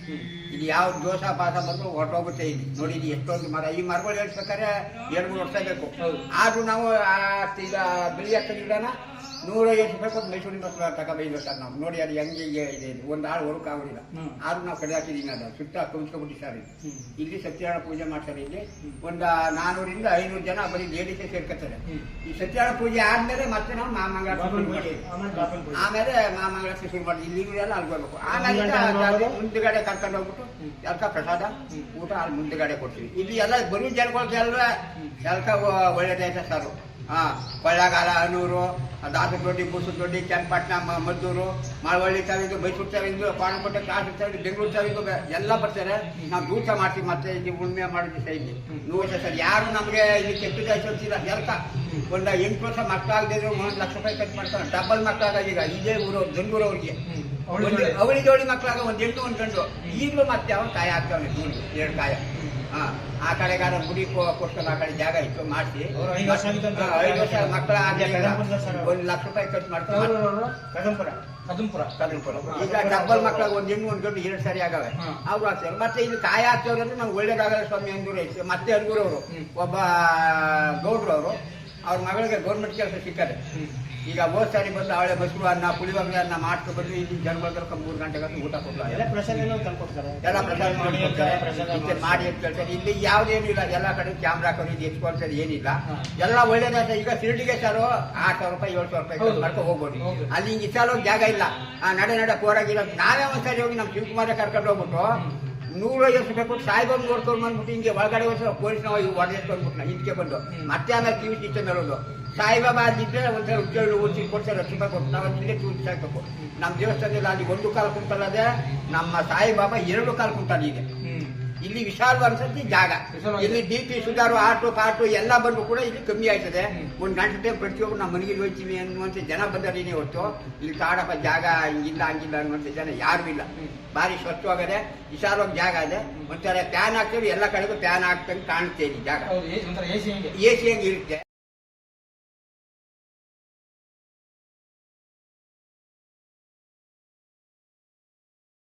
ಇಲ್ಲಿ ಯಾವ ದೋಷ ಪಾಸ ಬಂದು ಹೊರಟೋಗುತ್ತೆ ಇಲ್ಲಿ. ನೋಡಿ ಇಲ್ಲಿ ಎಷ್ಟೊಂದು ಮರ. ಈ ಮರಗಳು ಹೇಳ್ಬೇಕಾದ್ರೆ ಎರಡು ಮೂರು ವರ್ಷ ಬೇಕು. ಆದ್ರೂ ನಾವು ಈಗ ಬಿಳಿ ಎಕ್ಕಡಿ ಗಿಡನ ನೂರೈವತ್ತು ರೂಪಾಯಿ ಕೊಟ್ಟು ಮೈಸೂರಿನ ಬಸ್ ತಗೊಬೈದು ಸರ್ ನಾವು ನೋಡಿ ಅದು ಹೆಂಗೆ ಇದೆ. ಒಂದು ಆಳು ಹೊರಕ್ ಆಗೋದಿಲ್ಲ. ಆದ್ರೂ ನಾವು ಕಡೆ ಹಾಕಿದೀನಿ ಅದು ಸುತ್ತ ಕುಂಚ್ಕೊಂಡ್ಬಿಟ್ಟು ಸರ್. ಇಲ್ಲಿ ಇಲ್ಲಿ ಸತ್ಯನಾರಾಯಣ ಪೂಜೆ ಮಾಡ್ತಾರೆ ಇಲ್ಲಿ. ಒಂದು ನಾನೂರಿಂದ ಐನೂರು ಜನ ಬರೀ ಲೇಡೀಸೇ ಸೇರ್ಕೊತಾರೆ. ಈ ಸತ್ಯನಾರಾಯಣ ಪೂಜೆ ಆದ್ಮೇಲೆ ಮತ್ತೆ ನಾವು ಮಾಮಂಗಳ ಆಮೇಲೆ. ಮಾಮಂಗಳ ಶುರು ಮಾಡಿ ಇಲ್ಲಿ ಎಲ್ಲ ಅಲ್ಲಿ ಬರ್ಬೇಕು ಆಮೇಲೆ ಮುಂದುಗಡೆ ಕರ್ಕೊಂಡು ಹೋಗ್ಬಿಟ್ಟು ಎಲ್ಕ ಪ್ರಸಾದ ಊಟ ಅಲ್ಲಿ ಮುಂದ್ಗಡೆ ಕೊಡ್ತೀವಿ. ಇಲ್ಲಿ ಎಲ್ಲ ಬರೀ ಜನಗಳಿಗೆಲ್ಲ ಎಲ್ಕ ಒ- ಒಳ್ಳೇದೈತೆ ಸರ್. ಹಾ ಕೊಳ್ಳಗಾಲ ಹನೂರು ದಾಸರ ದೊಡ್ಡಿ ಬೂಸು ದೊಡ್ಡಿ ಚನ್ನಪಟ್ಟಣ ಮದ್ದೂರು ಮಳವಳ್ಳಿ ತಾಲೂಕು ಮೈಸೂರು ತಾಲೂಕು ಪಾಣಕೋಟೆ ಕಾಸು ತಾಲೂಕು ಬೆಂಗಳೂರು ತಾಲೂಕು ಎಲ್ಲ ಬರ್ತಾರೆ. ನಾವು ದೂಸ ಮಾಡ್ತೀವಿ ಮತ್ತೆ ಇಲ್ಲಿ ಉಣ್ಮೆ ಮಾಡಿದ್ವಿ ಸೈಜಿ ನೂರು ವರ್ಷ ಸರ್. ಯಾರು ನಮಗೆ ಇಲ್ಲಿ ಕೆಟ್ಟದಾಗಿ ಸಲ್ಸಿಲ್ಲ ಎಲ್ಲ ಒಂದು ಎಂಟು ವರ್ಷ ಮಕ್ಕಳಾಗದಿದ್ರು ಒಂದು ಲಕ್ಷ ರೂಪಾಯಿ ಖರ್ಚು ಮಾಡ್ತಾರೆ. ಡಬಲ್ ಮಕ್ಕಳಾಗ ಈಗ. ಇದೇ ಊರು ಬೆಂಗಳೂರು ಅವ್ರಿಗೆ. ಅವಳಿ ಜೋಡಿ. ಮಕ್ಕಳಾಗ ಒಂದು ಎಂಟು ಒಂದು ಗಂಡು ಈಗಲೂ ಮತ್ತೆ ಅವನು ಕಾಯ ಹಾಕ್ತಾವನೆ ದೂರು ಎರಡು ಕಾಯ. ಹಾ ಆ ಕಡೆಗಾರ ಗುಡಿ ಕೊಟ್ಟು ಆ ಕಡೆ ಜಾಗ ಇತ್ತು ಮಾಡಿಸಿ. ಐದು ವರ್ಷ ಮಕ್ಕಳ. ಒಂದು ಲಕ್ಷ ರೂಪಾಯಿ ಖರ್ಚು ಮಾಡ್ತಾರೆ? ಕದಂಪುರ ಕದಂಪುರ ಕದಂಪುರ. ಈಗ ಡಬ್ಬಲ್ ಮಕ್ಕಳಾಗ ಒಂದು ಹೆಣ್ಣು ಒಂದು ಗಂಡು ಎರಡು ಸರಿ ಆಗವೆ. ಅವ್ರು ಹಾಕ್ತಾರೆ ಮತ್ತೆ ಇಲ್ಲಿ ಕಾಯ ಹಾಕ್ತವ್ರು ಅಂದ್ರೆ ನಾವು ಒಳ್ಳೇದಾಗಲ್ಲ ಸ್ವಾಮಿ ಅಂದೂರು. ಐತೆ ಮತ್ತೆ ಅಂದೂರು ಅವರು ಒಬ್ಬ ಗೌಡ್ರು ಅವರು. ಅವ್ರ ಮಗಳಿಗೆ ಗೌರ್ಮೆಂಟ್ ಕೆಲಸ ಸಿಕ್ಕದೆ. ಈಗ ಹೋದ್ ಸಾರಿ ಬಂದು ಅವಳೆ ಮೊಸರು ಅನ್ನ ಪುಳಿಯೋಗರೆ ಅನ್ನ ಮಾಡ್ಕೊ ಬಂದು ಇಲ್ಲಿ ಜನಗಳ ತನಕ ಮೂರು ಗಂಟೆಗೆ ಊಟ ಕೊಡ್ತಾರೆ. ಎಲ್ಲ ಪ್ರಸಾದ ಮಾಡಿ. ಮಾಡಿ ಅಂತ ಹೇಳ್ತಾರೆ. ಇಲ್ಲಿ ಯಾವ್ದೇನಿಲ್ಲ ಎಲ್ಲ ಕಡೆ ಕ್ಯಾಮ್ರಾ ಹಾಕೋದು ಇದು ಎತ್ಕೊಳ್ತಾರೆ ಏನಿಲ್ಲ. ಎಲ್ಲಾ ಒಳ್ಳೇದಾಯ್ತು ಈಗ ಶಿರ್ಡಿಗೆ ಸಾರು ಆರು ಸಾವಿರ ರೂಪಾಯಿ ಏಳು ಸಾವಿರ ರೂಪಾಯಿ ಹೌದು. ಮಾಡ್ಕೊಂಡು ಹೋಗ್ಬೋದು. ಅಲ್ಲಿ ಹಿಂಗೆ ಇಸಾಲೋ ಜಾಗ ಇಲ್ಲ. ಆ ನಡೆ ನಡೆ ಕೋರಾಗಿಲ್ಲ ನಾವೇ ಒಂದ್ಸರಿ ಹೋಗಿ ನಮ್ಮ ಶಿವಕುಮಾರ ಕರ್ಕೊಂಡು ಹೋಗ್ಬಿಟ್ಟು ನೂರೈವತ್ತು ರೂಪಾಯಿ ಕೊಟ್ಟು ಸಾಯಿಬಾಬು ನೋಡ್ಕೊಂಡು ಬಂದ್ಬಿಟ್ಟು ಹಿಂಗೆ ಒಳಗಡೆ ಹೋಗಿ ಪೊಲೀಸ್ ನಾವು ಹೊಡೆದಷ್ಟು ಬಂದ್ಬಿಟ್ಟು ಹಿಂದಕ್ಕೆ ಬಂದು. ಮತ್ತೆ ಆಮೇಲೆ ಕಿವಿ ಸಿಸ್ಟಮ್ ಹೇಳೋದು ಸಾಯಿಬಾಬಾ ಅದಿದ್ರೆ ಒಂಥರ ಉಚ್ಚಳು ಉಚ್ಚಿ ಕೊಡ್ತಾರೆ ರೂಪಾಯಿ ಕೊಟ್ಟು ನಾವು ಹಿಂದೆ ಚೂಸಿ ಹಾಕ್ಬೇಕು ನಮ್ಮ ದೇವಸ್ಥಾನದಲ್ಲಿ ಅಲ್ಲಿ ಒಂದು ಕಾಲ ಕುಂಟಲ್ಲದೆ ನಮ್ಮ ಸಾಯಿಬಾಬಾ ಎರಡು ಕಾಲ ಕುಂತಾನೆ ಇದೆ ಹ್ಮ್. ಇಲ್ಲಿ ವಿಶಾಲವಾದ ಜಾಗ. ಇಲ್ಲಿ ಡಿ ಪಿ ಸುಧಾರು ಆಟೋ ಪಾಟು ಎಲ್ಲ ಬಂದು ಕೂಡ ಇಲ್ಲಿ ಕಮ್ಮಿ ಆಯ್ತದೆ. ಒಂದು ಗಂಟೆ ಪ್ರತಿಯೊಬ್ಬರು ನಮ್ಮ ಮನೆಗೆ ಹೋಯ್ತೀವಿ ಅನ್ನುವಂಥ ಜನ ಬಂದರೇನೆ ಹೊತ್ತು. ಇಲ್ಲಿ ಕಾಡಪ್ಪ ಜಾಗ ಹಿಂಗಿಲ್ಲ ಹಂಗಿಲ್ಲ ಅನ್ನುವಂಥ ಜನ ಯಾರು ಇಲ್ಲ. ಭಾರಿ ಸ್ವಚ್ಛವಾಗದೆ ವಿಶಾಲವಾಗಿ ಜಾಗ ಇದೆ. ಒಂಥರ ಫ್ಯಾನ್ ಹಾಕ್ತೀವಿ ಎಲ್ಲ ಕಡೆಗೂ ಫ್ಯಾನ್ ಹಾಕ್ತಂಗೆ ಇಲ್ಲಿ ಜಾಗ. ಎ ಸಿ ಹಂಗೆ ಇರುತ್ತೆ.